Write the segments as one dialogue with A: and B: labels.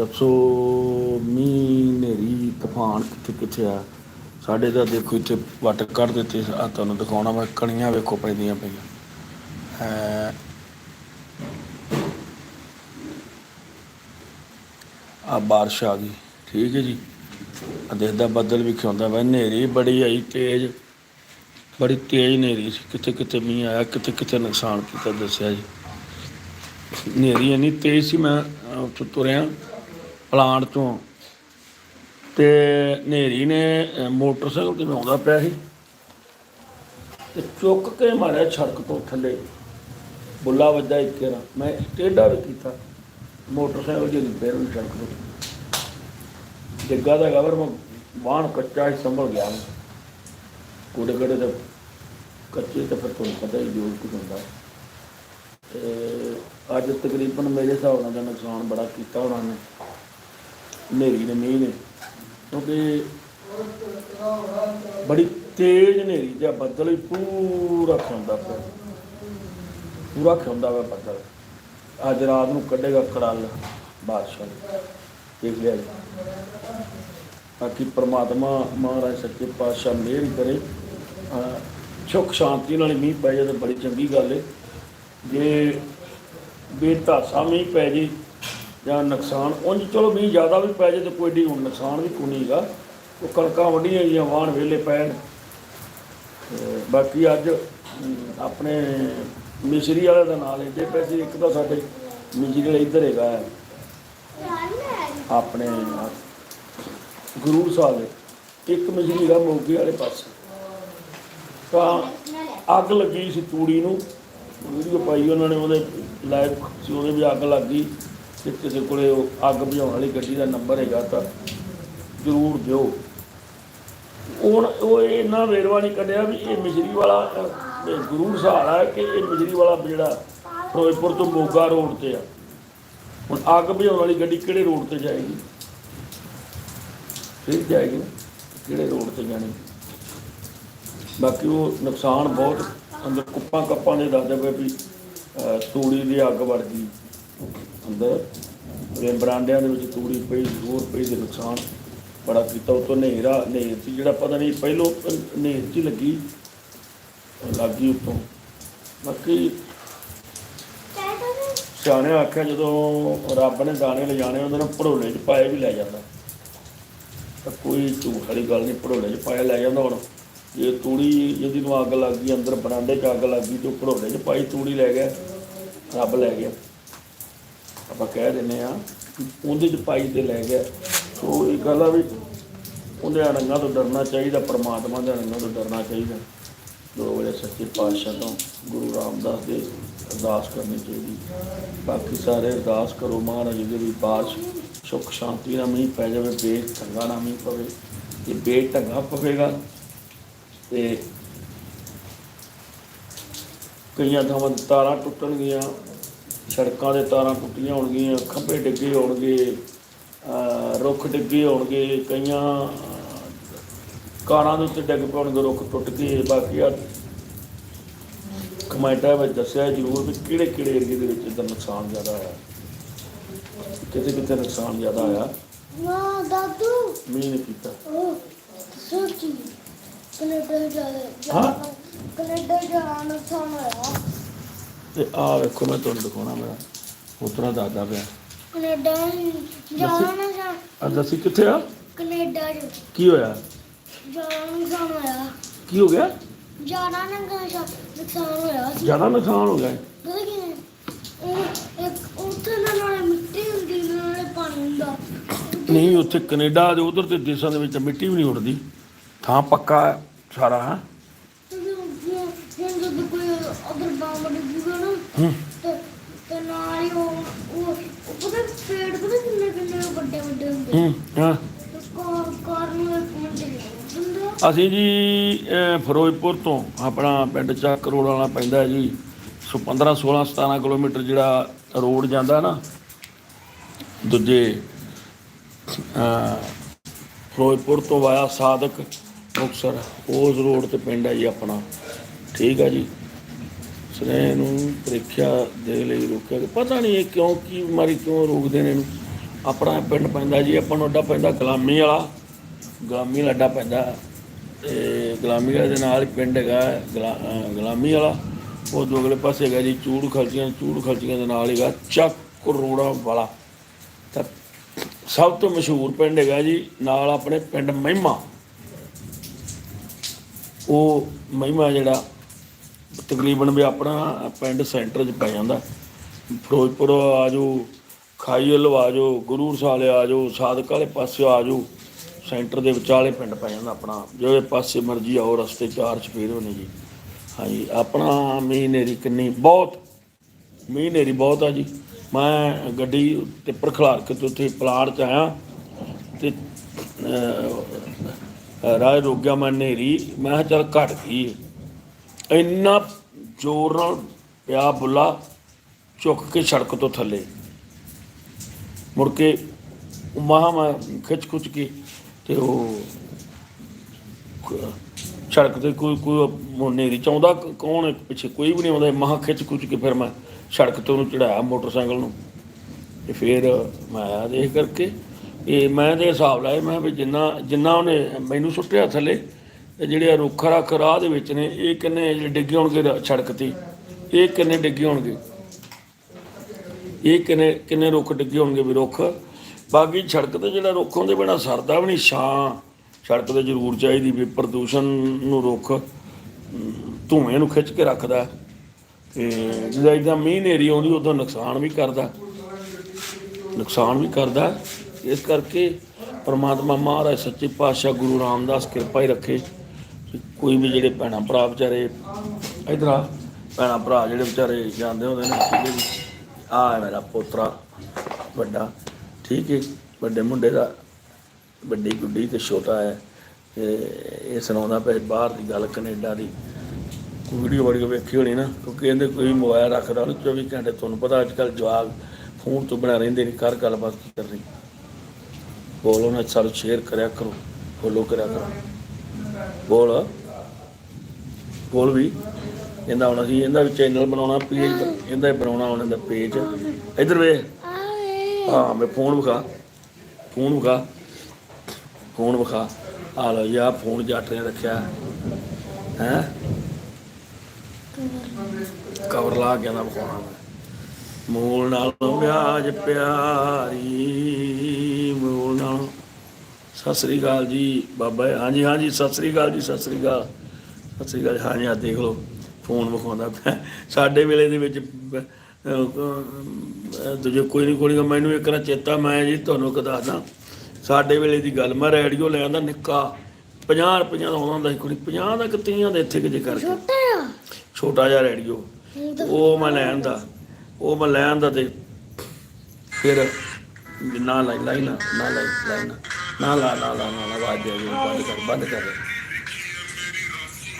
A: ਦੱਸੋ ਮੀਂਹ ਨੇਰੀ ਤੂਫਾਨ ਕਿੱਥੇ ਕਿੱਥੇ ਆ? ਸਾਡੇ ਤਾਂ ਦੇਖੋ ਇੱਥੇ ਵੱਟ ਕੱਢ ਦਿੱਤੇ ਆ ਤੁਹਾਨੂੰ ਦਿਖਾਉਣਾ ਮੈਂ ਕਣੀਆਂ ਵੇਖੋ ਪੈਂਦੀਆਂ ਪਈਆਂ। ਹੈ ਆ ਬਾਰਿਸ਼ ਆ ਗਈ ਠੀਕ ਹੈ ਜੀ। ਆ ਦੇਖਦਾ ਬੱਦਲ ਵੀ ਖਿਆਉਂਦਾ ਵਾ ਹਨੇਰੀ ਬੜੀ ਆਈ ਤੇਜ਼ ਬੜੀ ਤੇਜ਼ ਹਨੇਰੀ ਸੀ। ਕਿੱਥੇ ਕਿੱਥੇ ਮੀਂਹ ਆਇਆ ਕਿੱਥੇ ਕਿੱਥੇ ਨੁਕਸਾਨ ਕੀਤਾ ਦੱਸਿਆ ਜੀ। ਹਨੇਰੀ ਇੰਨੀ ਤੇਜ਼ ਸੀ ਮੈਂ ਅਹ, ਉੱਥੋਂ ਤੁਰਿਆ ਪਲਾਂਟ ਤੋਂ। ਤੇ ਹਨੇਰੀ ਨੇ ਮੋਟਰਸਾਈਕਲ ਤੇ ਮੈਂ ਆਉਂਦਾ ਪਿਆ ਸੀ? ਤੇ ਚੁੱਕ ਕੇ ਮਾਰਿਆ ਸੜਕ ਤੋਂ ਥੱਲੇ। ਬੁੱਲਾ ਵੱਜਾ ਇੱਕ ਰਾ ਮੈਂ ਟੇਢਾ ਵੀ ਕੀਤਾ। ਮੋਟਰਸਾਈਕਲ ਜਿਹੜੀ ਫੇਰ ਵੀ ਸੜਕ ਤੋਂ। ਡਿੱਗਾ ਦਾ ਗਵਰ ਮੈਂ ਬਾਣ ਕੱਚਾ ਹੀ ਸੰਭਲ ਗਿਆ ਮੈਂ ਕੋੜੇ ਕੋੜੇ ਤੇ ਕੱਚੇ ਤੇ ਫਿਰ ਤੁਹਾਨੂੰ ਪਤਾ ਹੀ ਜੋ ਕੁਝ ਹੁੰਦਾ। ਤੇ ਅੱਜ ਤਕਰੀਬਨ ਮੇਰੇ ਹਿਸਾਬ ਨਾਲ ਦਾ ਨੁਕਸਾਨ ਬੜਾ ਕੀਤਾ ਉਹਨਾਂ ਨੇ। ਹਨੇਰੀ ਨੇ ਮੀਂਹ ਨੇ, ਕਿਉਂਕਿ ਬੜੀ ਤੇਜ਼ ਹਨੇਰੀ ਤੇ ਬੱਦਲ ਵੀ ਪੂਰਾ ਖਿਉਂਦਾ ਪਿਆ। ਪੂਰਾ ਖਿਉਂਦਾ ਵਾ ਬੱਦਲ। ਅੱਜ ਰਾਤ ਨੂੰ ਕੱਢੇਗਾ ਕੜਾਲ ਬਾਦਸ਼ਾਹ ਦੇਖ ਲਿਆ ਜੀ। ਬਾਕੀ ਪ੍ਰਮਾਤਮਾ ਮਹਾਰਾਜ ਸੱਚੇ ਪਾਤਸ਼ਾਹ ਮਿਹਰ ਕਰੇ। ਅਹ ਸੁੱਖ ਸ਼ਾਂਤੀ ਨਾਲ ਮੀਂਹ ਪੈ ਜਾਵੇ ਤਾਂ ਬੜੀ ਚੰਗੀ ਗੱਲ ਹੈ ਜੇ ਬੇਧਾਸਾ ਮੀਂਹ ਪੈ ਜੇ ਜਾਂ ਨੁਕਸਾਨ, ਉਂਝ ਚਲੋ ਮੀਂਹ ਜ਼ਿਆਦਾ ਵੀ ਪੈ ਜੇ ਤਾਂ ਕੋਈ ਡੀ ਹੁਣ ਨੁਕਸਾਨ ਵੀ ਕੋਈ ਨਹੀਂਗਾ ਉਹ ਕਣਕਾਂ ਵੱਢੀਆਂ ਗਈਆਂ, ਵਾਹਣ ਵੇਲੇ ਪੈਣ। ਤੇ ਬਾਕੀ ਅੱਜ ਆਪਣੇ ਮਿਸਰੀ ਵਾਲੇ ਦਾ ਨਾਂ ਲੈਂਦੇ ਪਏ ਸੀ ਇੱਕ ਤਾਂ ਸਾਡੇ ਮਿਸਰੀ ਵਾਲੇ ਇੱਧਰ ਹੈਗਾ ਆਪਣੇ ਗੁਰੂ ਸਾਹਿਬ ਦੇ, ਇੱਕ ਮਿਸਰੀ ਦਾ ਮੋਗੇ ਵਾਲੇ ਪਾਸੇ। ਤਾਂ ਅੱਗ ਲੱਗੀ ਸੀ ਤੂੜੀ ਨੂੰ, ਵੀਡੀਓ ਪਾਈ ਉਹਨਾਂ ਨੇ, ਉਹਦੇ ਲਾਈਵ ਸੀ, ਉਹਦੇ ਵੀ ਅੱਗ ਲੱਗ ਗਈ ਕਿਸੇ ਕੋਲੇ ਉਹ ਅੱਗ ਬੁਝਾਉਣ ਵਾਲੀ ਗੱਡੀ ਦਾ ਨੰਬਰ ਹੈਗਾ ਤਾਂ ਜ਼ਰੂਰ ਦਿਓ। ਹੁਣ ਉਹ ਇਹਨਾਂ ਵੇਰਵਾ ਨਹੀਂ ਕੱਢਿਆ ਵੀ ਇਹ ਮਿਜਰੀ ਵਾਲਾ ਅਹ, ਗੁਰੂ ਸਹਾਰਾ ਕਿ ਇਹ ਮਿਜਰੀ ਵਾਲਾ ਜਿਹੜਾ ਫਿਰੋਜ਼ਪੁਰ ਤੋਂ ਮੋਗਾ ਰੋਡ ਤੇ ਆ। ਹੁਣ ਅੱਗ ਬੁਝਾਉਣ ਵਾਲੀ ਗੱਡੀ ਕਿਹੜੇ ਰੋਡ ਤੇ ਜਾਏਗੀ? ਫਿਰ ਜਾਏਗੀ ਕਿਹੜੇ ਰੋਡ ਤੇ ਜਾਣੀ? ਬਾਕੀ ਉਹ ਨੁਕਸਾਨ ਬਹੁਤ ਅੰਦਰ ਕੁੱਪਾਂ ਕੱਪਾਂ ਦੇ ਦੱਸਦੇ ਪਏ ਵੀ ਤੂੜੀ ਦੀ ਅੱਗ ਵੜ ਗਈ। ਅੰਦਰ ਇਹ ਬਰਾਂਡਿਆਂ ਦੇ ਵਿੱਚ ਤੂੜੀ ਪਈ, ਹੋਰ ਪਈ ਦੇ ਨੁਕਸਾਨ ਬੜਾ ਕੀਤਾ। ਉਤੋਂ ਹਨੇਰਾ ਨੇਰ ਸੀ। ਜਿਹੜਾ ਪਤਾ ਨਹੀਂ, ਪਹਿਲੋਂ ਹਨੇਰ ਚ ਹੀ ਲੱਗੀ ਲੱਗੀ ਉਤੋਂ। ਬਾਕੀ ਸਿਆਣੇ ਆਖਿਆ, ਜਦੋਂ ਰੱਬ ਨੇ ਦਾਣੇ ਲਿਜਾਣੇ, ਉਹਦੇ ਨਾਲ ਭੜੋਲੇ 'ਚ ਪਾਏ ਵੀ ਲੈ ਜਾਂਦਾ। ਤਾਂ ਕੋਈ ਝੂਠ ਵਾਲੀ ਗੱਲ ਨਹੀਂ, ਭੜੋਲੇ 'ਚ ਪਾਇਆ ਲੈ ਜਾਂਦਾ। ਹੁਣ ਜੇ ਤੂੜੀ ਜਿਹਦੀ ਨੂੰ ਅੱਗ ਲੱਗ ਗਈ, ਅੰਦਰ ਬਰਾਂਡੇ 'ਚ ਅੱਗ ਲੱਗ ਗਈ, ਤੇ ਉਹ ਭੜੋਲੇ 'ਚ ਪਾਈ, ਤੂੜੀ ਲੈ ਗਿਆ, ਰੱਬ ਲੈ ਗਿਆ। ਆਪਾਂ ਕਹਿ ਦਿੰਨੇ ਆ ਉਹਦੇ 'ਚ ਪਾਈ ਤੇ ਲੈ ਗਿਆ। ਸੋ ਇਹ ਗੱਲ ਆ ਵੀ ਉਹਦੇ ਅੜੰਗਾਂ ਤੋਂ ਡਰਨਾ ਚਾਹੀਦਾ, ਪਰਮਾਤਮਾ ਦੇ ਅੜੰਗਾਂ ਤੋਂ ਡਰਨਾ ਚਾਹੀਦਾ। ਦੋ ਵੇਲੇ ਸੱਚੇ ਪਾਤਸ਼ਾਹ ਤੋਂ ਗੁਰੂ ਰਾਮਦਾਸ ਦੇ ਅਰਦਾਸ ਕਰਨੀ ਚਾਹੀਦੀ। ਬਾਕੀ ਸਾਰੇ ਅਰਦਾਸ ਕਰੋ ਮਹਾਰਾਜ ਜੀ ਦੇ ਵੀ ਬਾਰਿਸ਼ ਸੁੱਖ ਸ਼ਾਂਤੀ ਨਾਲ ਮੀਂਹ ਪੈ ਜਾਵੇ ਬੇਟ ਢੰਗਾ ਨਾ ਮੀਂਹ ਪਵੇ। ਜੇ ਬੇਟ ਢੰਗਾ ਪਵੇਗਾ ਤੇ ਕਈਆਂ ਥਾਵਾਂ ਤਾਰਾਂ ਟੁੱਟਣਗੀਆਂ। ਸੜਕਾਂ ਦੇ ਤਾਰਾਂ ਟੁੱਟੀਆਂ ਹੋਣਗੀਆਂ ਖੰਭੇ ਡਿੱਗੇ ਹੋਣਗੇ ਰੁੱਖ ਡਿੱਗੇ ਹੋਣਗੇ ਕਈਆਂ ਕਾਰਾਂ ਦੇ ਉੱਤੇ ਡਿੱਗ ਪਉਣਗੇ ਰੁੱਖ ਟੁੱਟ ਕੇ ਬਾਕੀ ਆ ਕਮੈਂਟਾਂ ਵਿੱਚ ਦੱਸਿਆ ਜ਼ਰੂਰ ਵੀ ਕਿਹੜੇ ਕਿਹੜੇ ਏਰੀਏ ਦੇ ਵਿੱਚ ਇਹਦਾ ਨੁਕਸਾਨ ਜ਼ਿਆਦਾ ਹੋਇਆ। ਕਿਤੇ ਕਿਤੇ ਨੁਕਸਾਨ ਜ਼ਿਆਦਾ ਹੋਇਆ।
B: ਨਾ ਦਾਦੂ।
A: ਮੀਂਹ ਨੇ ਕੀਤਾ।
B: ਸੋਚੀ। ਕੈਨੇਡਾ ਜਾ
A: ਹਾਂ?
B: ਕੈਨੇਡਾ ਜਾਣਾ ਨੁਕਸਾਨ ਹੋਇਆ।
A: ਤੇ ਆਹ ਵੇਖੋ ਮੈਂ ਤੁਹਾਨੂੰ ਦਿਖਾਉਣਾ ਮੇਰਾ ਉਤਰਾ ਦਾਦਾ ਪਿਆ।
B: ਕੈਨੇਡਾ ਜਾਣਾ ਨਾ ਜਾ
A: ਆ ਦੱਸੀ ਕਿੱਥੇ ਆ?
B: ਕੈਨੇਡਾ ਚ
A: ਕੀ ਹੋਇਆ?
B: ਜਾਣਾ ਨੁਕਸਾਨ ਹੋਇਆ।
A: ਕੀ ਹੋ ਗਿਆ?
B: ਜਾਣਾ ਨਾ ਗਾ ਨੁਕਸਾਨ ਹੋਇਆ ਸੀ।
A: ਜ਼ਿਆਦਾ ਨੁਕਸਾਨ ਹੋ ਗਿਆ।
B: ਪਤਾ ਕਿਵੇਂ ਉਹ ਇੱਕ ਉੱਥੇ ਨਾ ਨਾਲੇ ਮਿੱਟੀ ਹੁੰਦੀ ਨਾਲੇ ਪਾਣੀ ਹੁੰਦਾ।
A: ਨਹੀਂ ਉੱਥੇ ਕੈਨੇਡਾ ਦੇ ਉਧਰ ਦੇ ਦੇਸ਼ਾਂ ਦੇ ਵਿੱਚ ਮਿੱਟੀ ਵੀ ਨਹੀਂ ਉੱਡਦੀ। ਥਾਂ ਪੱਕਾ ਹੈ ਸਾਰਾ ਹੈ
B: ਤੇ ਜੇ ਜਦੋਂ ਕੋਈ ਅਗਰ ਬੰਬ ਡਿੱਗੂਗਾ ਨਾ
A: ਹੂੰ
B: ਤੇ ਤੇ ਨਾਲ ਹੀ ਉਹ ਉਹ ਉਹ ਪਤਾ ਪੇੜ ਪਤਾ ਕਿੰਨੇ ਕਿੰਨੇ ਵੱਡੇ ਵੱਡੇ ਹੁੰਦੇ
A: ਹੂੰ ਹਾਂ।
B: ਤੇ ਕਾਰ ਕਾਰ ਨੂੰ ਇੱਕ ਮਿੰਟ ਚ ਹੁੰਦਾ
A: ਅਸੀਂ ਜੀ ਅਹ, ਫਿਰੋਜ਼ਪੁਰ ਤੋਂ ਆਪਣਾ ਪਿੰਡ ਚੱਕ ਰੋਡ ਵਾਲਾ ਪੈਂਦਾ ਹੈ ਜੀ। ਸੋ 15 16 17 ਕਿਲੋਮੀਟਰ ਜਿਹੜਾ ਰੋਡ ਜਾਂਦਾ ਨਾ ਦੂਜੇ ਅਹ, ਫਿਰੋਜ਼ਪੁਰ ਤੋਂ ਵਾਇਆ ਸਾਦਕ ਮੁਕਸਰ ਉਸ ਰੋਡ ਤੇ ਪਿੰਡ ਹੈ ਜੀ ਆਪਣਾ। ਠੀਕ ਹੈ ਜੀ। ਸਰੇ ਨੂੰ ਪ੍ਰੀਖਿਆ ਦੇ ਲਈ ਰੋਕਿਆ ਗਿਆ। ਪਤਾ ਨਹੀਂ ਇਹ ਕਿਉਂ, ਕੀ ਬਿਮਾਰੀ ਕਿਉਂ ਰੋਕਦੇ ਨੇ ਇਹਨੂੰ। ਆਪਣਾ ਪਿੰਡ ਪੈਂਦਾ ਜੀ, ਆਪਾਂ ਨੂੰ ਅੱਡਾ ਪੈਂਦਾ ਗੁਲਾਮੀ ਵਾਲਾ। ਗੁਲਾਮੀ ਵਾਲਾ ਅੱਡਾ ਪੈਂਦਾ। ਤੇ ਗੁਲਾਮੀ ਵਾਲੇ ਦੇ ਨਾਲ ਹੀ ਪਿੰਡ ਹੈਗਾ, ਗੁਲਾ- ਅਹ ਗੁਲਾਮੀ ਵਾਲਾ। ਉਹ ਦੋ ਅਗਲੇ ਪਾਸੇ ਹੈਗਾ ਜੀ, ਚੂੜ ਖਲਚੀਆਂ ਚੂੜ ਖਲਚੀਆਂ ਦੇ ਨਾਲ ਹੈਗਾ ਚੱਕ ਕਰੋੜਾ ਵਾਲਾ। ਤਾਂ ਸਭ ਤੋਂ ਮਸ਼ਹੂਰ ਪਿੰਡ ਹੈਗਾ ਜੀ, ਨਾਲ ਆਪਣੇ ਪਿੰਡ ਮਹਿਮਾ। ਉਹ ਮਹਿਮਾ ਜਿਹੜਾ ਤਕਰੀਬਨ ਵੀ ਆਪਣਾ ਪਿੰਡ ਸੈਂਟਰ 'ਚ ਪੈ ਜਾਂਦਾ। ਫਿਰੋਜ਼ਪੁਰ ਆ ਜਾਓ ਖਾਈ ਆ ਜਾਓ ਗੁਰੂ ਸਾਲੇ ਆ ਜਾਓ ਸਾਦਕ ਵਾਲੇ ਪਾਸੇ ਆ ਜਾਓ ਸੈਂਟਰ ਦੇ ਵਿਚਾਲੇ ਪਿੰਡ ਪੈ ਜਾਂਦਾ ਆਪਣਾ। ਜਿਹੜੇ ਪਾਸੇ ਮਰਜ਼ੀ ਆਓ ਰਸਤੇ ਚਾਰ ਚਫੇਰੇ ਹੋਣੇ ਜੀ। ਹਾਂਜੀ ਆਪਣਾ ਮੀਂਹ ਨੇਰੀ ਕਿੰਨੀ ਬਹੁਤ ਮੀਂਹ ਨੇਰੀ ਬਹੁਤ ਆ ਜੀ। ਮੈਂ ਗੱਡੀ ਟਿੱਪਰ ਖਲਾਰ ਕੇ ਤੇ ਉੱਥੇ ਪਲਾਟ 'ਚ ਆਇਆ ਤੇ ਅਹ, ਰਾਹ ਰੁਕ ਗਿਆ ਮੈਂ ਨੇਰੀ ਮੈਂ ਕਿਹਾ ਚੱਲ ਘਟ ਗਈ ਹੈ। ਇੰਨਾ ਜ਼ੋਰ ਨਾਲ ਪਿਆ ਬੁੱਲਾ ਚੁੱਕ ਕੇ ਸੜਕ ਤੋਂ ਥੱਲੇ। ਮੁੜ ਕੇ ਮਹਾ ਮੈਂ ਖਿੱਚ ਖੁੱਚ ਕੇ ਤੇ ਉਹ ਸੜਕ ਤੇ ਕੋਈ ਕੋਈ ਨੇਰੀ ਚਾਹੁੰਦਾ ਕੌਣ ਪਿੱਛੇ? ਕੋਈ ਵੀ ਨਹੀਂ ਆਉਂਦਾ। ਮਹਾ ਖਿੱਚ ਖੁੱਚ ਕੇ ਫਿਰ ਮੈਂ ਸੜਕ ਤੋਂ ਉਹਨੂੰ ਚੜਾਇਆ ਮੋਟਰਸਾਈਕਲ ਨੂੰ। ਤੇ ਫਿਰ ਮੈਂ ਆਇਆ ਦੇਖ ਕਰਕੇ। ਇਹ ਮੈਂ ਦੇ ਹਿਸਾਬ ਲਾਏ ਮੈਂ ਵੀ ਜਿੰਨਾ ਜਿੰਨਾ ਉਹਨੇ ਮੈਨੂੰ ਸੁੱਟਿਆ ਥੱਲੇ ਤੇ ਜਿਹੜੇ ਰੁੱਖ ਰੱਖ ਰਾਹ ਦੇ ਵਿੱਚ ਨੇ ਇਹ ਕਿੰਨੇ ਜਿਹੜੇ ਡਿੱਗੇ ਹੋਣਗੇ ਰ- ਸੜਕ ਤੇ? ਇਹ ਕਿੰਨੇ ਡਿੱਗੇ ਹੋਣਗੇ? ਇਹ ਕਿੰਨੇ ਕਿੰਨੇ ਰੁੱਖ ਡਿੱਗੇ ਹੋਣਗੇ ਵੀ ਰੁੱਖ? ਬਾਕੀ ਸੜਕ ਤੇ ਜਿਹੜਾ ਰੁੱਖ ਹੁੰਦੇ ਬਿਨਾ ਸਰਦਾ ਵੀ ਨਹੀਂ ਛਾਂ। ਸੜਕ ਤੇ ਜ਼ਰੂਰ ਚਾਹੀਦੀ ਵੀ ਪ੍ਰਦੂਸ਼ਣ ਨੂੰ ਰੁੱਖ ਅਮ, ਧੂਏ ਨੂੰ ਖਿੱਚ ਕੇ ਰੱਖਦਾ। ਤੇ ਜਦੋਂ ਇਦਾਂ ਮੀਂਹ ਨੇਰੀ ਆਉਂਦੀ ਉਦੋਂ ਨੁਕਸਾਨ ਵੀ ਕਰਦਾ। ਨੁਕਸਾਨ ਵੀ ਕਰਦਾ। ਇਸ ਕਰਕੇ ਪਰਮਾਤਮਾ ਮਹਾਰਾਜ ਸੱਚੇ ਪਾਤਸ਼ਾਹ ਗੁਰੂ ਰਾਮਦਾਸ ਕਿਰਪਾ ਹੀ ਰੱਖੇ। ਕੋਈ ਵੀ ਜਿਹੜੇ ਭੈਣਾਂ ਭਰਾ ਵਿਚਾਰੇ, ਇਧਰ ਆ, ਭੈਣਾਂ ਭਰਾ ਜਿਹੜੇ ਵਿਚਾਰੇ ਜਾਂਦੇ ਹੁੰਦੇ ਨੇ, ਠੀਕ ਆ ਮੇਰਾ ਪੋਤਰਾ, ਵੱਡਾ, ਠੀਕ ਹੈ, ਵੱਡੇ ਮੁੰਡੇ ਦਾ, ਵੱਡੀ ਗੁੱਡੀ ਤੇ ਛੋਟਾ ਹੈ। ਤੇ ਇਹ ਸੁਣਾਉਂਦਾ ਪਿਆ ਬਾਹਰ ਦੀ ਗੱਲ ਕੈਨੇਡਾ ਦੀ। ਵੀਡੀਓ ਬੜੀ ਵੇਖੀ ਹੋਣੀ ਨਾ ਕਿਉਂਕਿ ਇਹਦੇ ਕੋਈ ਮੋਬਾਈਲ ਰੱਖਦਾ ਉਹਨੂੰ 24 ਘੰਟੇ, ਤੁਹਾਨੂੰ ਪਤਾ ਅੱਜ ਕੱਲ ਜਵਾਬ ਫੋਨ ਤੋਂ ਬਣਾ ਰਹਿੰਦੇ ਨਹੀਂ ਕਰ ਗੱਲਬਾਤ ਕੀ ਕਰਨੀ। ਬੋਲੋ ਨਾ ਸਾਨੂੰ ਸ਼ੇਅਰ ਕਰਿਆ ਕਰੋ, ਫੋਲੋ ਕਰਿਆ ਕਰੋ। ਬੋਲ। ਬੋਲ ਵੀ। ਇਹਦਾ ਹੁਣ ਅਸੀਂ ਇਹਦਾ ਵੀ ਚੈਨਲ ਬਣਾਉਣਾ ਪੇਜ ਇਹਦਾ ਹੀ ਬਣਾਉਣਾ ਉਹਨਾਂ ਦਾ ਪੇਜ ਇੱਧਰ ਵੇ। ਹਾਂ, ਮੈਂ ਫੋਨ ਵਿਖਾ। ਫੋਨ ਵਿਖਾ। ਫੋਨ ਵਿਖਾ। ਆ ਲਓ ਯਾ ਫੋਨ ਜੱਟ ਨੇ ਰੱਖਿਆ। ਹੈ? ਕਵਰ ਲਾ ਕੇ ਨਾ ਵਿਖਾਉਣਾ। ਮੈਂ। ਮੂਲ ਨਾਲ ਵਿਆਜ ਪਿਆਰੀ। ਨਾਲ ਸਤਿ ਸ੍ਰੀ ਅਕਾਲ ਜੀ ਬਾਬਾ। ਹਾਂਜੀ ਹਾਂਜੀ ਸਤਿ ਸ੍ਰੀ ਅਕਾਲ ਜੀ ਸਤਿ ਸ੍ਰੀ ਅਕਾਲ। ਸਤਿ ਸ੍ਰੀ ਅਕਾਲ ਹਾਂਜੀ ਆ ਦੇਖ ਲਓ ਫੋਨ ਵਿਖਾਉਂਦਾ ਸਾਡੇ ਵੇਲੇ ਦੇ ਵਿੱਚ ਦੂਜੇ ਕੋਈ ਨਹੀਂ ਕੋਈ ਮੈਨੂੰ ਇੱਕ ਨਾ ਚੇਤਾ ਮੈਂ ਜੀ ਤੁਹਾਨੂੰ ਇੱਕ ਦੱਸਦਾ। ਸਾਡੇ ਵੇਲੇ ਦੀ ਗੱਲ ਮੈਂ ਰੇਡੀਓ ਲੈ ਆਂਦਾ ਨਿੱਕਾ 50 ਰੁਪਈਆ ਦਾ ਆਉਂਦਾ ਹੁੰਦਾ ਸੀ ਕੋਈ 50 ਦਾ ਕਿਤੀਆਂ ਦਾ ਇੱਥੇ ਕਿਤੇ ਕਰਕੇ।
B: ਛੋਟਾ ਆ।
A: ਛੋਟਾ ਜਿਹਾ ਰੇਡੀਓ। ਉਹ ਮੈਂ ਲੈ ਆਂਦਾ ਉਹ ਮੈਂ ਲੈ ਆਂਦਾ ਤੇ ਫਿਰ ਨਾ ਲਾਈ ਲਾਈ ਨਾ ਨਾ ਲਾਈ ਲਾਈ ਨਾ। ਨਾ ਲਾ ਨਾ ਲਾ ਨਾ ਆਵਾਜ਼ ਦੇ ਬੰਦ ਕਰ ਬੰਦ ਕਰ।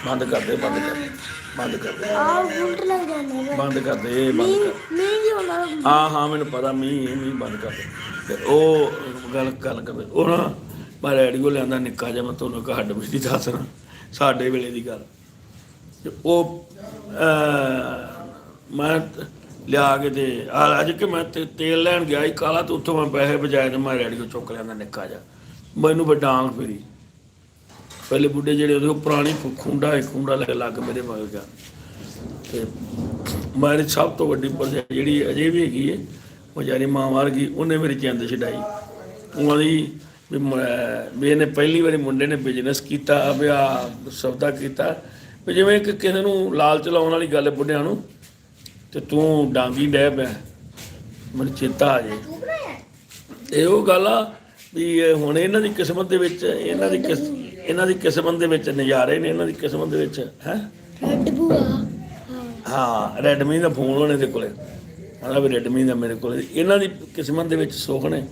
A: ਬੰਦ ਕਰ ਦੇ ਬੰਦ ਕਰ ਬੰਦ ਕਰ ਦੇ।
B: ਆ ਬੁਲਟ ਲੱਗ ਜਾਂਦਾ ਹੈ
A: ਬੰਦ ਕਰ ਦੇ ਬੰਦ ਕਰ।
B: ਮੀਂਹ ਜੀ ਹੁੰਦਾ
A: ਹਾਂ ਹਾਂ ਮੈਨੂੰ ਪਤਾ ਮੀਂਹ ਮੀਂਹ ਬੰਦ ਕਰ ਦੇ। ਤੇ ਉਹ ਗੱਲ ਗੱਲ ਕਰਦੇ ਉਹ ਨਾ ਮੈਂ ਰੇਡੀਓ ਲਿਆਂਦਾ ਨਿੱਕਾ ਜਿਹਾ ਮੈਂ ਤੁਹਾਨੂੰ ਹੱਡ ਬੀਤੀ ਦੱਸਣਾ ਸਾਡੇ ਵੇਲੇ ਦੀ ਗੱਲ। ਤੇ ਉਹ ਮੈਂ ਲਿਆ ਕੇ ਤੇ ਆ ਅੱਜ ਕਿ ਮੈਂ ਤੇ- ਤੇਲ ਲੈਣ ਗਿਆ ਸੀ ਕਾਲਾ ਤੇ ਉੱਥੋਂ ਮੈਂ ਪੈਸੇ ਬਜਾਏ ਤੇ ਮੈਂ ਰੇਡੀਓ ਚੁੱਕ ਲਿਆਂਦਾ ਨਿੱਕਾ ਜਿਹਾ। ਮੈਨੂੰ ਡਾਂਗ ਫੇਰੀ ਪਹਿਲੇ ਬੁੱਢੇ ਜਿਹੜੇ ਉਹਦੇ ਉਹ ਪੁਰਾਣੀ ਖੁੰਡਾ ਹੈ ਖੁੰਡਾ ਲੱਗ ਲੱਗ ਮੇਰੇ ਮਗਰ ਗਿਆ। ਤੇ ਮੇਰੀ ਸਭ ਤੋਂ ਵੱਡੀ ਭਰਜਾਈ ਜਿਹੜੀ ਅਜੇ ਵੀ ਹੈਗੀ ਹੈ ਉਹ ਜਾਨੀ ਮਾਂ ਮਰ ਗਈ ਉਹਨੇ ਮੇਰੀ ਜਿੰਦ ਛਡਾਈ। ਉਹਦੀ ਵੀ ਮ- ਇਹਨੇ ਪਹਿਲੀ ਵਾਰੀ ਮੁੰਡੇ ਨੇ ਬਿਜ਼ਨਸ ਕੀਤਾ ਆ ਸੌਦਾ ਕੀਤਾ। ਵੀ ਜਿਵੇਂ ਕਿ ਕਿਸੇ ਨੂੰ ਲਾਲਚ ਲਾਉਣ ਵਾਲੀ ਗੱਲ ਹੈ ਬੁੱਢਿਆਂ ਨੂੰ ਤੇ ਤੂੰ ਡਾਂਗੀ ਡੈ ਪਿਆ। ਮੈਨੂੰ ਚੇਤਾ ਆ ਜੇ। ਇਹ ਉਹ ਗੱਲ ਆ ਵੀ ਹੁਣ ਇਹਨਾਂ ਦੀ ਕਿਸਮਤ ਦੇ ਵਿੱਚ ਇਹਨਾਂ ਦੀ ਕਿਸ ਇਹਨਾਂ ਦੀ ਕਿਸਮਤ ਦੇ ਵਿੱਚ ਨਜ਼ਾਰੇ ਨੇ ਇਹਨਾਂ ਦੀ ਕਿਸਮਤ ਦੇ ਵਿੱਚ ਹੈ?
B: ਰੈਡ ਬੂਆ ਹਾਂ
A: ਹਾਂ ਰੈਡਮੀ ਦਾ ਫੋਨ ਹੋਣੇ ਦੇ ਕੋਲੇ। ਵੀ ਰੈਡਮੀ ਦਾ ਮੇਰੇ ਕੋਲੇ। ਇਹਨਾਂ ਦੀ ਕਿਸਮਤ ਦੇ ਵਿੱਚ ਸੁੱਖ ਨੇ।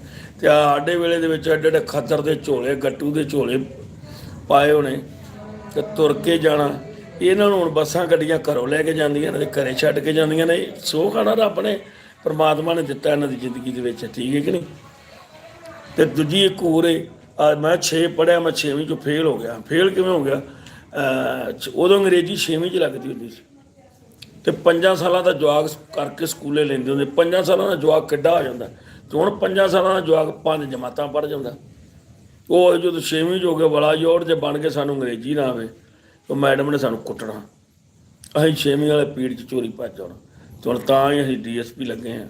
A: ਤੇ ਆਹ ਸਾਡੇ ਵੇਲੇ ਦੇ ਵਿੱਚ ਐਡੇ ਐਡੇ ਖੱਦਰ ਦੇ ਝੋਲੇ ਗੱਟੂ ਦੇ ਝੋਲੇ ਪਾਏ ਹੋਣੇ ਤੇ ਤੁਰ ਕੇ ਜਾਣਾ। ਇਹਨਾਂ ਨੂੰ ਹੁਣ ਬੱਸਾਂ ਗੱਡੀਆਂ ਘਰੋਂ ਲੈ ਕੇ ਜਾਂਦੀਆਂ ਨੇ ਘਰੇ ਛੱਡ ਕੇ ਜਾਂਦੀਆਂ ਨੇ। ਸੁੱਖ ਆ ਨਾ ਰੱਬ ਨੇ। ਪ੍ਰਮਾਤਮਾ ਨੇ ਦਿੱਤਾ ਇਹਨਾਂ ਦੀ ਜ਼ਿੰਦਗੀ ਦੇ ਵਿੱਚ। ਠੀਕ ਹੈ ਕਿ ਨਹੀਂ? ਤੇ ਦੂਜੀ ਇੱਕ ਹੋਰ ਏ ਮੈਂ 6 ਪੜਿਆ ਮੈਂ 6ਵੀਂ ਚੋਂ ਫੇਲ ਹੋ ਗਿਆ। ਫੇਲ ਕਿਵੇਂ ਹੋ ਗਿਆ? ਉਦੋਂ ਅੰਗਰੇਜ਼ੀ 6ਵੀਂ ਚ ਲੱਗਦੀ ਹੁੰਦੀ ਸੀ। ਤੇ ਪੰਜਾਂ ਸਾਲਾਂ ਦਾ ਜਵਾਕ ਕਰਕੇ ਸਕੂਲੇ ਲੈਂਦੇ ਹੁੰਦੇ। ਪੰਜਾਂ ਸਾਲਾਂ ਦਾ ਜਵਾਕ ਕਿੱਡਾ ਹੋ ਜਾਂਦਾ। ਤੇ ਹੁਣ ਪੰਜਾਂ ਸਾਲਾਂ ਦਾ ਜਵਾਕ ਪੰਜ ਜਮਾਤਾਂ ਪੜ ਜਾਂਦਾ। ਉਹ ਜਦੋਂ ਛੇਵੀਂ 'ਚ ਹੋ ਗਿਆ ਬੜਾ ਜੋੜ ਜੇ ਬਣ ਕੇ ਸਾਨੂੰ ਅੰਗਰੇਜ਼ੀ ਨਾ ਆਵੇ, ਤਾਂ ਮੈਡਮ ਨੇ ਸਾਨੂੰ ਕੁੱਟਣਾ। ਅਸੀਂ ਛੇਵੀਂ ਵਾਲੇ ਪੀੜ 'ਚ ਚੋਰੀ ਭੱਜ ਜਾਣਾ ਤੇ ਹੁਣ ਤਾਂ ਹੀ ਅਸੀਂ ਡੀਐਸਪੀ ਲੱਗੇ ਆ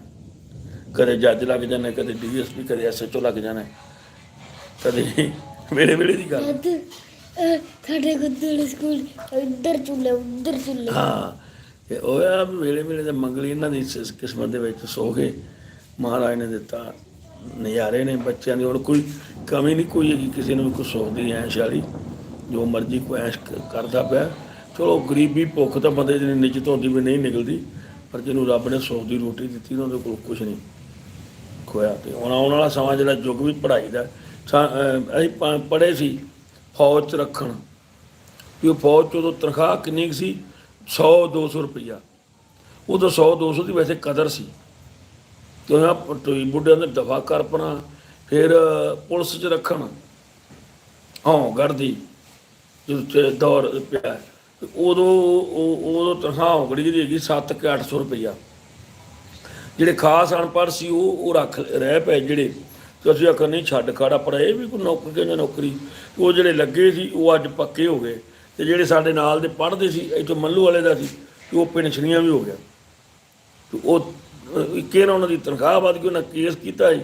A: ਕਦੇ ਜੱਜ ਲੱਗ ਜਾਂਦੇ ਕਦੇ ਡੀਐਸਪੀ ਕਦੇ ਐਸਐਚਓ ਲੱਗ ਜਾਣਾ ਕਦੇ ਵੇਲੇ ਵੇਲੇ ਦੀ ਗੱਲ।
B: ਅੱਜ ਅਹ, ਸਾਡੇ ਗੁੱਦੜ ਸਕੂਲ ਉੱਧਰ ਚੁੱਲੇ ਉੱਧਰ ਚੁੱਲੇ
A: ਹਾਂ ਤੇ ਉਹ ਆ ਵੀ ਵੇਲੇ ਵੇਲੇ ਦੇ ਮੰਗਲੀ ਇਹਨਾਂ ਦੀ ਕਿਸਮਤ ਦੇ ਵਿੱਚ ਸੋ ਕੇ ਮਹਾਰਾਜ ਨੇ ਦਿੱਤਾ। ਨਜ਼ਾਰੇ ਨੇ ਬੱਚਿਆਂ ਦੀ ਹੁਣ ਕੋਈ ਕਮੀ ਨਹੀਂ ਕੋਈ ਹੈਗੀ ਕਿਸੇ ਨੂੰ ਵੀ ਕੋਈ ਸੁੱਖ ਦੀ ਐਸ਼ ਵਾਲੀ ਜੋ ਮਰਜ਼ੀ ਕੋਈ ਐਸ਼ ਕ- ਕਰਦਾ ਪਿਆ। ਚਲੋ ਗਰੀਬੀ ਭੁੱਖ ਤਾਂ ਬੰਦੇ ਦੀ ਨਿਜਤ ਹੁੰਦੀ ਵੀ ਨਹੀਂ ਨਿਕਲਦੀ ਪਰ ਜਿਹਨੂੰ ਰੱਬ ਨੇ ਸੁੱਖ ਦੀ ਰੋਟੀ ਦਿੱਤੀ ਨਾ ਉਹਦੇ ਕੋਲ ਕੁਝ ਨਹੀਂ। ਖੋਇਆ ਤੇ ਹੁਣ ਆਉਣ ਵਾਲਾ ਸਮਾਂ ਜਿਹੜਾ ਯੁੱਗ ਵੀ ਪੜ੍ਹਾਈ ਦਾ, ਸਾ- ਅਹ, ਅਸੀਂ ਪੜ੍ਹੇ ਸੀ ਫੌਜ 'ਚ ਰੱਖਣ। ਵੀ ਉਹ ਫੌਜ 'ਚ ਉਦੋਂ ਤਨਖਾਹ ਕਿੰਨੀ ਕੁ ਸੀ? 100 200 ਰੁਪਈਆ। ਉਦੋਂ 100 200 ਦੀ ਵੈਸੇ ਕਦਰ ਸੀ। ਤੇ ਉਹਨਾਂ ਟੋਈ ਬੁੱਢਿਆਂ ਦੇ ਦਫਾ ਕਰ ਪਣਾ ਫਿਰ ਪੁਲਿਸ 'ਚ ਰੱਖਣ। ਹਾਂ ਗੜਦੀ ਜਦੋਂ ਤੇ ਦੌਰ ਪਿਆ। ਉਦੋਂ ਉਦੋਂ ਤਨਖਾਹ ਹੋਗੜੀ ਦੀ ਹੈਗੀ 7 ਕਿ 800 ਰੁਪਈਆ। ਜਿਹੜੇ ਖਾਸ ਅਨਪੜ੍ਹ ਸੀ ਉਹ ਉਹ ਰੱਖ ਰਹਿ ਪਏ ਜਿਹੜੇ। ਤੇ ਅਸੀਂ ਆਖਿਆ ਨਹੀਂ ਛੱਡ ਖੜਾ ਪਰ ਇਹ ਵੀ ਕੋਈ ਨੌਕਰੀ ਕਿਹਨੇ ਨੌਕਰੀ? ਉਹ ਜਿਹੜੇ ਲੱਗੇ ਸੀ ਉਹ ਅੱਜ ਪੱਕੇ ਹੋ ਗਏ। ਤੇ ਜਿਹੜੇ ਸਾਡੇ ਨਾਲ ਦੇ ਪੜ੍ਹਦੇ ਸੀ ਇੱਥੋਂ ਮੱਲੂ ਵਾਲੇ ਦਾ ਸੀ ਉਹ ਪੈਨਸ਼ਨੀਆਂ ਵੀ ਹੋ ਗਿਆ। ਤੇ ਉਹ ਕਿਹਨਾਂ ਉਹਨਾਂ ਦੀ ਤਨਖਾਹ ਵੱਧ ਗਈ ਉਹਨਾਂ ਕੇਸ ਕੀਤਾ ਸੀ।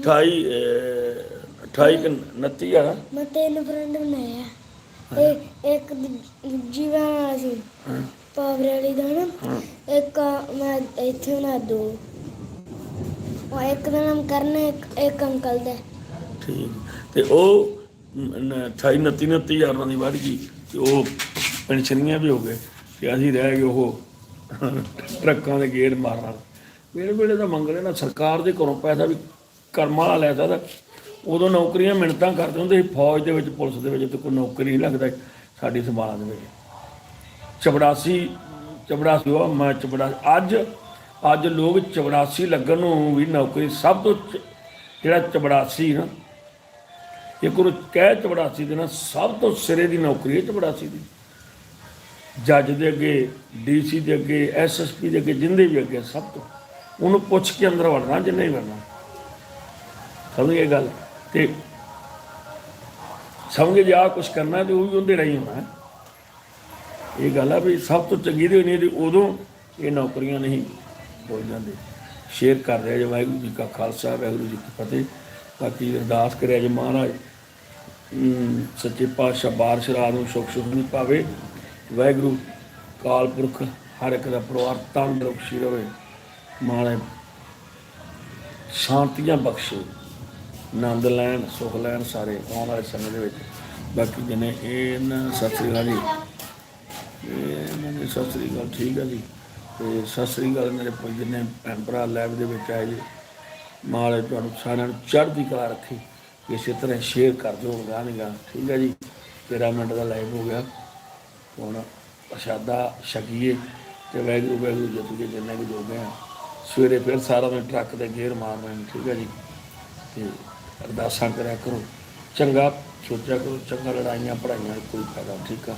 A: 28 ਅਹ, 28 ਕਿ 29 ਆ
B: ਮੈਂ ਤਿੰਨ ਫਰੈਂਡ ਬਣਾਇਆ ਇਹ ਇੱਕ ਵਾਲਾ ਸੀ ਪਾਵਰ ਵਾਲੀ ਦਾ ਨਾ। ਇੱਕ ਮੈਂ ਇੱਥੇ ਬਣਾ ਦੋ। ਉਹ ਇੱਕ ਦਾ ਨਾਮ ਕਰਨ, ਇੱਕ ਇੱਕ ਅੰਕਲ ਦਾ।
A: ਠੀਕ। ਤੇ ਉਹ 28 29 ਹਜ਼ਾਰਾਂ ਦੀ ਵੱਧ ਗਈ ਤੇ ਉਹ ਪੈਨਸ਼ਨੀਆਂ ਵੀ ਹੋ ਗਏ ਤੇ ਅਸੀਂ ਰਹਿ ਗਏ ਉਹ ਟਰੱਕਾਂ ਦੇ ਗੇੜ ਮਾਰਨ। ਵੇਲੇ ਵੇਲੇ ਦਾ ਮੰਗ ਲੈਣਾ, ਸਰਕਾਰ ਦੇ ਘਰੋਂ ਪੈਸਾ ਵੀ ਕਰਮਾਂ ਵਾਲਾ ਲੈ ਸਕਦਾ। ਉਦੋਂ ਨੌਕਰੀਆਂ ਮਿੰਟਾਂ ਕਰਦੇ ਹੁੰਦੇ ਸੀ, ਫੌਜ ਦੇ ਵਿੱਚ, ਪੁਲਿਸ ਦੇ ਵਿੱਚ, ਤੇ ਕੋਈ ਨੌਕਰੀ ਨਹੀਂ ਲੱਗਦਾ ਸਾਡੀ ਸੰਭਾਲਾਂ ਦੇ ਵਿੱਚ। ਚਪੜਾਸੀ ਚਪੜਾਸੀ ਉਹ ਮੈਂ ਚਪੜਾ ਅੱਜ ਅੱਜ ਲੋਕ ਚਬੜਾਸੀ ਲੱਗਣ ਨੂੰ ਵੀ ਨੌਕਰੀ ਸਭ ਤੋਂ ਚ- ਜਿਹੜਾ ਚਬੜਾਸੀ ਨਾ, ਇੱਕ ਨੂੰ ਕਹਿ ਚਬੜਾਸੀ ਦੇ ਨਾਲ ਸਭ ਤੋਂ ਸਿਰੇ ਦੀ ਨੌਕਰੀ ਹੈ ਚਬੜਾਸੀ ਦੀ। ਜੱਜ ਦੇ ਅੱਗੇ, ਡੀਸੀ ਦੇ ਅੱਗੇ ਐਸਐਸਪੀ ਦੇ ਅੱਗੇ, ਜਿੰਦੇ ਵੀ ਅੱਗੇ, ਸਭ ਤੋਂ। ਉਹਨੂੰ ਪੁੱਛ ਕੇ ਅੰਦਰ ਵੜਨਾ ਜਿੰਨੇ ਹੀ ਵੜਨਾ। ਸਮਝ ਗਏ ਗੱਲ? ਤੇ ਸਮਝ ਜੇ ਆ ਕੁਝ ਕਰਨਾ, ਤੇ ਉਹ ਵੀ ਉਹਦੇ ਰਹੀ ਹੋਣਾ ਇਹ ਗੱਲ ਆ ਵੀ ਸਭ ਤੋਂ ਚੰਗੀ ਤੇ ਨਹੀਂ ਤੇ ਉਦੋਂ ਇਹ ਨੌਕਰੀਆਂ ਨਹੀਂ। ਹੋ ਜਾਂਦੇ ਸ਼ੇਅਰ ਕਰ ਰਿਹਾ ਜੀ ਵਾਹਿਗੁਰੂ ਜੀ ਕਾ ਖਾਲਸਾ, ਵਾਹਿਗੁਰੂ ਜੀ ਕੀ ਫਤਿਹ। ਬਾਕੀ ਅਰਦਾਸ ਕਰਿਆ ਜੀ ਮਹਾਰਾਜ ਸੱਚੇ ਪਾਤਸ਼ਾਹ ਬਾਰਿਸ਼ ਰਾਤ ਨੂੰ ਸੁਖ ਸੁਖ ਨਹੀਂ ਪਾਵੇ। ਵਾਹਿਗੁਰੂ ਕਾਲ ਪੁਰਖ ਹਰ ਇੱਕ ਦਾ ਪਰਿਵਾਰ ਤੰਦਰੁਸਤ ਰਵੇ। ਮਹਾਰਾਜ, ਸ਼ਾਂਤੀਆਂ ਬਖਸ਼ੇ। ਆਨੰਦ ਲੈਣ, ਸੁਖ ਲੈਣ ਸਾਰੇ ਆਉਣ ਵਾਲੇ ਸਮੇਂ ਦੇ ਵਿੱਚ। ਬਾਕੀ ਜਿਹਨੇ ਇਹ ਨਾ ਸਤਿ ਸ੍ਰੀ ਅਕਾਲ ਜੀ। ਇਹ ਇਹਨਾਂ ਸਤਿ ਸ੍ਰੀ ਅਕਾਲ, ਠੀਕ ਹੈ ਜੀ। ਤੇ ਸਤਿ ਸ੍ਰੀ ਅਕਾਲ ਮੇਰੇ ਭਾਈ ਜਿੰਨੇ ਭੈਣ ਭਰਾ ਲੈਬ ਦੇ ਵਿੱਚ ਆਏ ਜੀ। ਮਹਾਰਾਜ ਤੁਹਾਨੂੰ ਸਾਰਿਆਂ ਨੂੰ ਚੜ੍ਹਦੀ ਕਲਾ ਰੱਖੀ ਇਸੇ ਤਰ੍ਹਾਂ ਸ਼ੇਅਰ ਕਰ ਦਿਓ ਗਾਹ ਨਿਗਾ ਠੀਕ ਹੈ ਜੀ 13 ਮਿੰਟ ਦਾ ਲਾਈਵ ਹੋ ਗਿਆ। ਹੁਣ ਪ੍ਰਸ਼ਾਦਾ ਛਕੀਏ ਤੇ ਵੈਗਰੂ ਵੈਗਰੂ ਜਤੂਗੇ ਜਿੰਨੇ ਵੀ ਲੋਕ ਆ ਸਵੇਰੇ ਫਿਰ ਸਾਰਾ ਦਿਨ ਟਰੱਕ ਤੇ ਗੇਅਰ ਮਾਰਨਾ ਹੈ, ਠੀਕ ਹੈ ਜੀ ਤੇ ਅਰਦਾਸਾਂ ਕਰਿਆ ਕਰੋ। ਚੰਗਾ ਸੋਚਿਆ ਕਰੋ ਚੰਗਾ ਲੜਾਈਆਂ ਪੜਾਈਆਂ ਕੋਈ ਫਾਇਦਾ ਨਹੀਂ, ਠੀਕ ਆ।